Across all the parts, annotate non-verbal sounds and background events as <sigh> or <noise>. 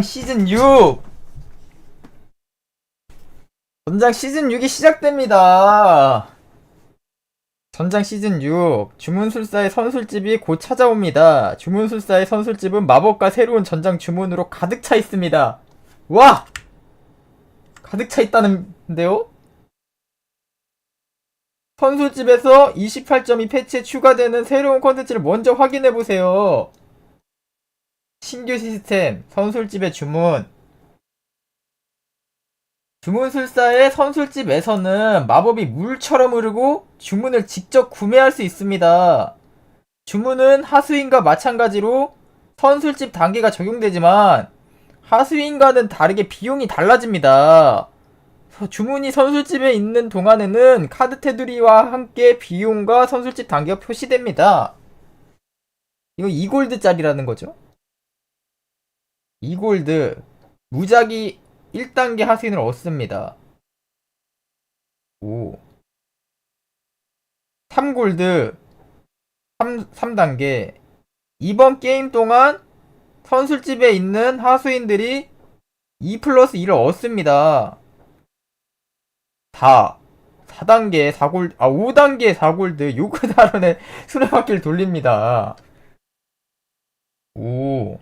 시즌 6 전장 시즌 6이 시작됩니다. 전장 시즌 6 주문술사의 선술집이 곧 찾아옵니다. 주문술사의 선술집은 마법과 새로운 전장 주문으로 가득 차 있습니다. 와! 가득 차 있다는데요? 선술집에서 28.2 패치에 추가되는 새로운 컨텐츠를 먼저 확인해보세요. 신규 시스템, 선술집의 주문. 주문술사의 선술집에서는 마법이 물처럼 흐르고 주문을 직접 구매할 수 있습니다. 주문은 하수인과 마찬가지로 선술집 단계가 적용되지만 하수인과는 다르게 비용이 달라집니다. 서- 주문이 선술집에 있는 동안에는 카드 테두리와 함께 비용과 선술집 단계가 표시됩니다. 이거 2골드짜리라는 거죠? 2골드 무작위 1단계 하수인을 얻습니다. 오. 3골드 3, 3단계 이번 게임 동안 선술집에 있는 하수인들이 2 플러스 2를 얻습니다. 4 4단계 4골 아 5단계 4골드 요크 다른에 수레바퀴를 돌립니다. 오.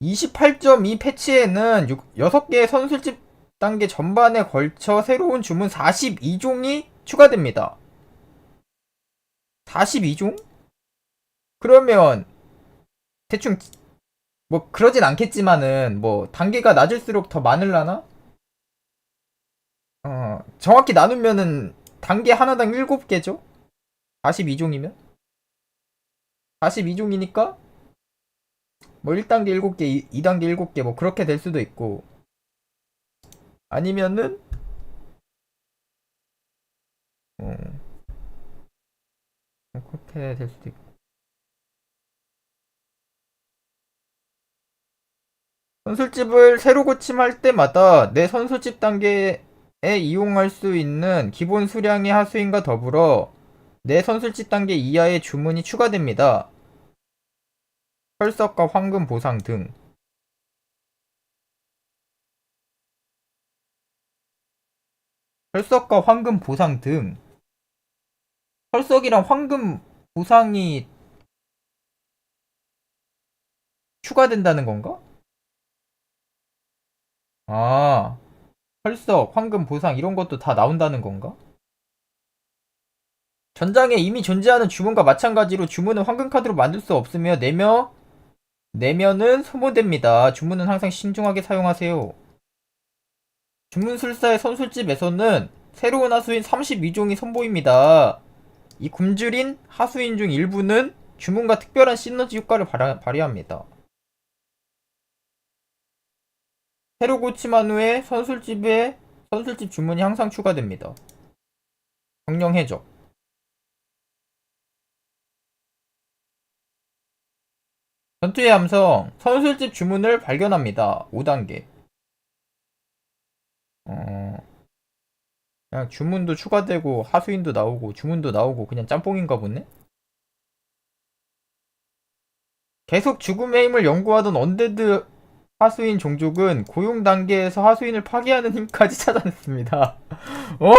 28.2 패치에는 6개의 선술집 단계 전반에 걸쳐 새로운 주문 42종이 추가됩니다. 42종? 그러면 대충 뭐 그러진 않겠지만은 뭐 단계가 낮을수록 더 많을라나? 어, 정확히 나누면은 단계 하나당 7개죠? 42종이면? 42종이니까 뭐 1단계 7개, 2단계 7개 뭐 그렇게 될 수도 있고 아니면은 어뭐 그렇게 될 수도 있고 선술집을 새로 고침할 때마다 내 선술집 단계에 이용할 수 있는 기본 수량의 하수인과 더불어 내 선술집 단계 이하의 주문이 추가됩니다. 혈석과 황금 보상 등 혈석과 황금 보상 등 혈석이랑 황금 보상이 추가된다는 건가? 아, 혈석, 황금 보상 이런 것도 다 나온다는 건가? 전장에 이미 존재하는 주문과 마찬가지로 주문은 황금 카드로 만들 수 없으며 내며 내면은 소모됩니다. 주문은 항상 신중하게 사용하세요. 주문술사의 선술집에서는 새로운 하수인 32종이 선보입니다. 이 굶주린 하수인 중 일부는 주문과 특별한 시너지 효과를 발휘- 발휘합니다. 새로 고침한 후에 선술집에 선술집 주문이 항상 추가됩니다. 정령 해적 전투의 함성 선술집 주문을 발견합니다. 5단계 어... 그냥 주문도 추가되고 하수인도 나오고 주문도 나오고 그냥 짬뽕인가 보네? 계속 죽음의 힘을 연구하던 언데드 하수인 종족은 고용 단계에서 하수인을 파괴하는 힘까지 <laughs> 찾아냈습니다. 어?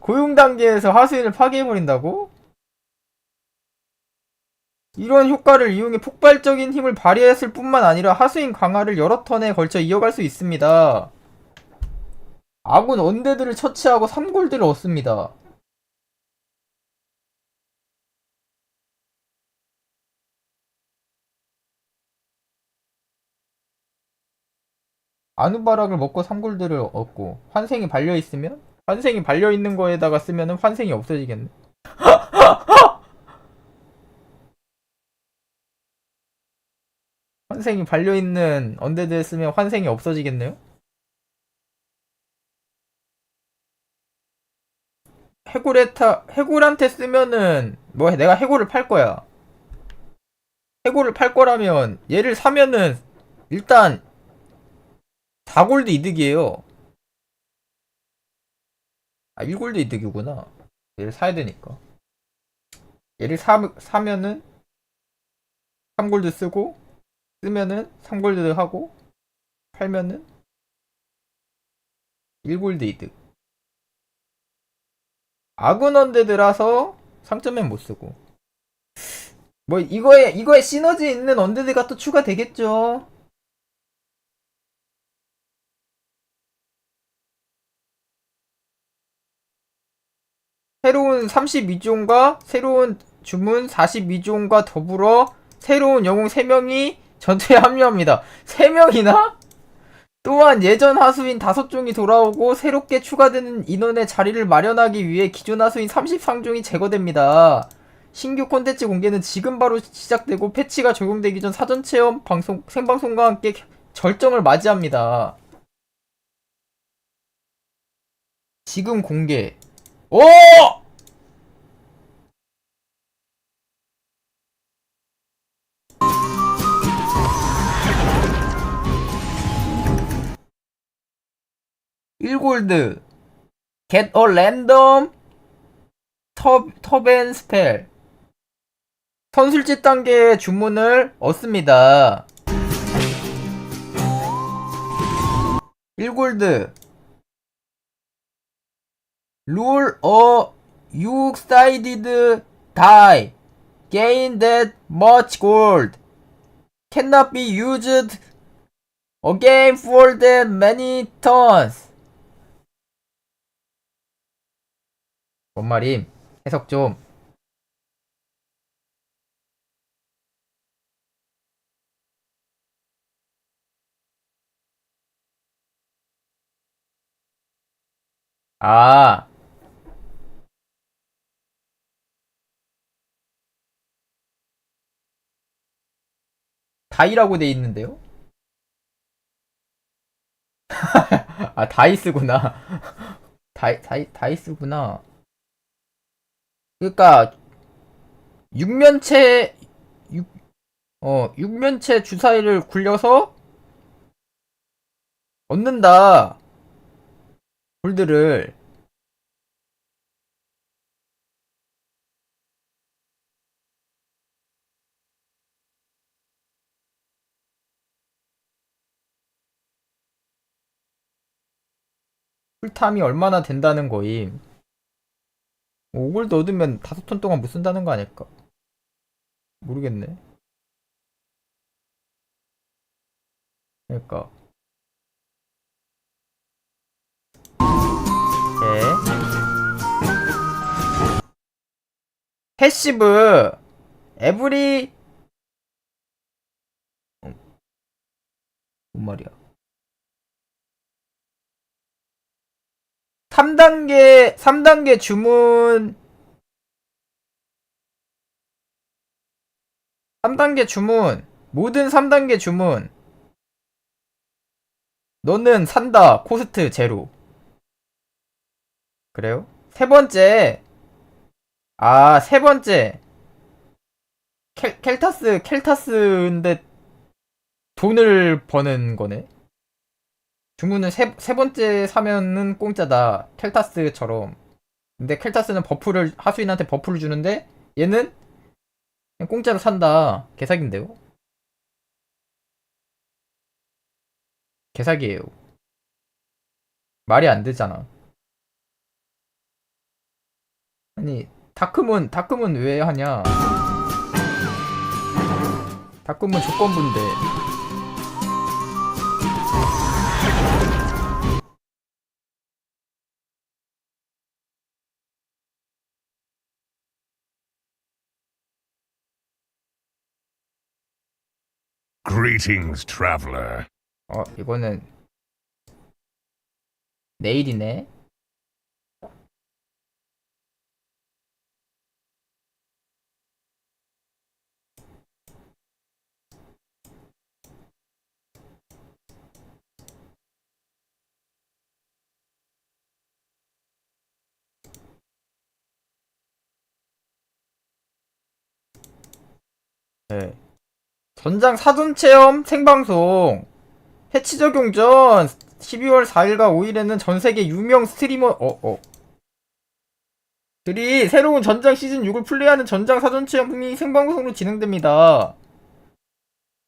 고용 단계에서 하수인을 파괴해버린다고? 이런 효과를 이용해 폭발적인 힘을 발휘했을 뿐만 아니라 하수인 강화를 여러 턴에 걸쳐 이어갈 수 있습니다. 아군 언데드를 처치하고 3골드를 얻습니다. 아누바락을 먹고 3골드를 얻고 환생이 발려있으면? 환생이 발려있는 거에다가 쓰면은 환생이 없어지겠네. <laughs> 환생이 발려있는 언데드에 쓰면 환생이 없어지겠네요? 해골에타 해골한테 쓰면은 뭐 내가 해골을 팔 거야. 해골을 팔 거라면 얘를 사면은 일단 4골드 이득이에요. 아 1골드 이득이구나. 얘를 사야 되니까. 얘를 사, 사면은 3골드 쓰고 쓰면은 3골드 하고 팔면은 1골드 이득. 아군 언데드라서 상점엔 못 쓰고. 뭐 이거에 이거에 시너지 있는 언데드가 또 추가되겠죠. 새로운 32종과 새로운 주문 42종과 더불어 새로운 영웅 3명이 전투에 합류합니다. 3명이나? 또한 예전 하수인 5종이 돌아오고 새롭게 추가되는 인원의 자리를 마련하기 위해 기존 하수인 33종이 제거됩니다. 신규 콘텐츠 공개는 지금 바로 시작되고 패치가 적용되기 전 사전 체험 방송 생방송과 함께 절정을 맞이합니다. 지금 공개. 오! 일골드 Get a random 터, 터벤 스펠 선술집 단계의 주문을 얻습니다 1골드 Rule a you-sided die gain that much gold cannot be used again for that many turns 뭔 말임? 해석 좀. 아. 다이라고 돼 있는데요? <laughs> 아, 다이스구나. <laughs> 다이, 다이, 다이스구나. 그러니까 육면체 육, 어 육면체 주사위를 굴려서 얻는다. 골드를 풀탐이 얼마나 된다는 거임 5골드 얻으면 다섯 턴 동안 못 쓴다는 거 아닐까? 모르겠네. 그러니까. 예. 패시브 에브리 어, 뭔 말이야? 3단계 3단계 주문 3단계 주문 모든 3단계 주문. 너는 산다 코스트 제로. 그래요? 세 번째. 아 세 번째. 켈, 켈타스 켈타스인데 돈을 버는 거네 주문은 세, 세 번째 사면은 공짜다. 켈타스처럼. 근데 켈타스는 버프를, 하수인한테 버프를 주는데, 얘는 공짜로 산다. 개사기인데요? 개사기예요. 말이 안 되잖아. 아니, 다크문, 다크문 왜 하냐? 다크문 조건부인데. Greetings, traveler. 어, 이거는 내일이네. 네. 전장 사전 체험 생방송 패치 적용 전 12월 4일과 5일에는 전 세계 유명 스트리머 어 어. 들이 새로운 전장 시즌 6을 플레이하는 전장 사전 체험이 생방송으로 진행됩니다.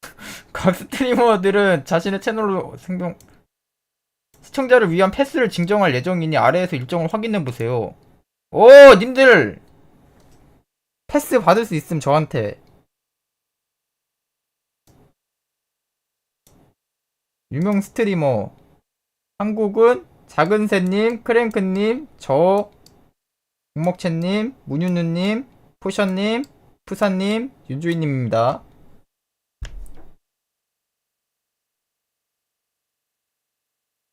<laughs> 각 스트리머들은 자신의 채널로 생방 시청자를 위한 패스를 증정할 예정이니 아래에서 일정을 확인해 보세요. 오, 님들 패스 받을 수 있음 저한테. 유명 스트리머. 한국은 작은새님, 크랭크님, 저 공먹채님, 문윤누님, 포션님, 푸사님, 윤주인님입니다.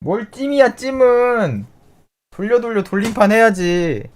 뭘 찜이야 찜은? 돌려 돌려 돌림판 해야지